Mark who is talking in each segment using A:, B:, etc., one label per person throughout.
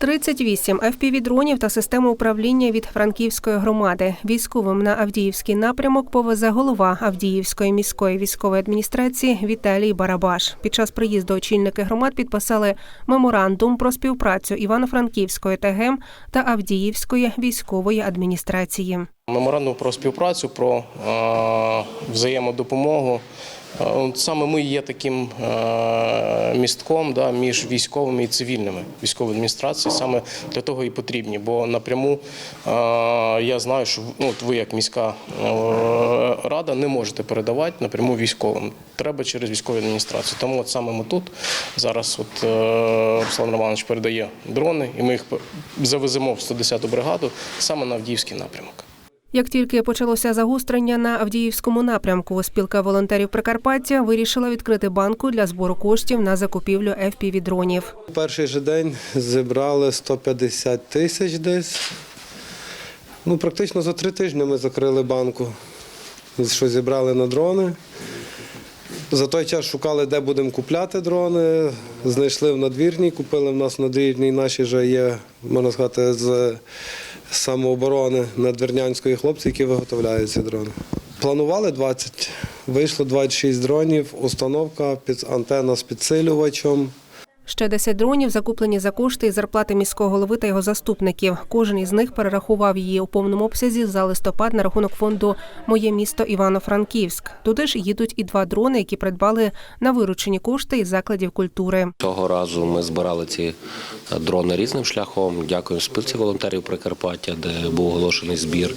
A: 38 FPV-дронів та систему управління від Франківської громади. Військовим на Авдіївський напрямок повезе голова Авдіївської міської військової адміністрації Віталій Барабаш. Під час приїзду очільники громад підписали меморандум про співпрацю Івано-Франківської ТГМ та Авдіївської військової адміністрації.
B: Меморандум про співпрацю, про е, взаємодопомогу. Е, Саме ми є таким е, містком да, між військовими і цивільними військової адміністрації. Саме для того і потрібні. Бо напряму я знаю, що ну, ви, як міська рада, не можете передавати напряму військовим. Треба через військову адміністрацію. Тому от саме ми тут зараз от, Руслан Романович передає дрони, і ми їх завеземо в 110-ту бригаду саме на Авдіївський напрямок.
A: Як тільки почалося загострення на Авдіївському напрямку, спілка волонтерів Прикарпаття вирішила відкрити банку для збору коштів на закупівлю FPV-дронів.
C: Перший же день зібрали 150 тисяч десь. Ну, практично за три тижні ми закрили банку, що зібрали на дрони. За той час шукали, де будемо купляти дрони. Знайшли в надвірній, купили в нас в надвірній наші вже є, можна сказати, з самооборони надвірнянської хлопці, які виготовляють ці дрони. Планували 20, вийшло 26 дронів, установка, антенна з підсилювачем.
A: Ще 10 дронів закуплені за кошти із зарплати міського голови та його заступників. Кожен із них перерахував її у повному обсязі за листопад на рахунок фонду Моє місто Івано-Франківськ. Туди ж їдуть і два дрони, які придбали на виручені кошти із закладів культури.
D: Цього разу ми збирали ці дрони різним шляхом. Дякую спілці волонтерів Прикарпаття, де був оголошений збір.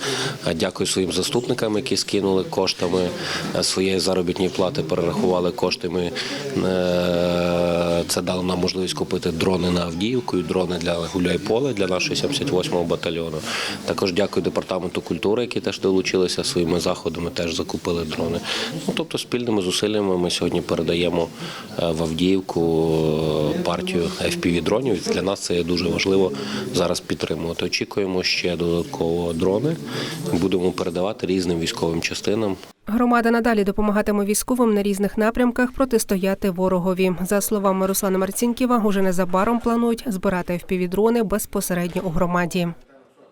D: Дякую своїм заступникам, які скинули коштами своєї заробітної плати, перерахували кошти. Ми е, це дало нам можливість купити дрони на Авдіївку, дрони для Гуляйполе для нашого 78-го батальйону. Також дякую департаменту культури, які теж долучилися своїми заходами, теж закупили дрони. Ну тобто спільними зусиллями ми сьогодні передаємо е, в Авдіївку е, партію fpv дронів. Для нас це є дуже важливо зараз підтримувати. Очікуємо ще додатково дрони. Будемо передавати різним військовим частинам.
A: Громада надалі допомагатиме військовим на різних напрямках протистояти ворогові. За словами Руслана Марцінківа, уже незабаром планують збирати FPV-дрони безпосередньо у громаді.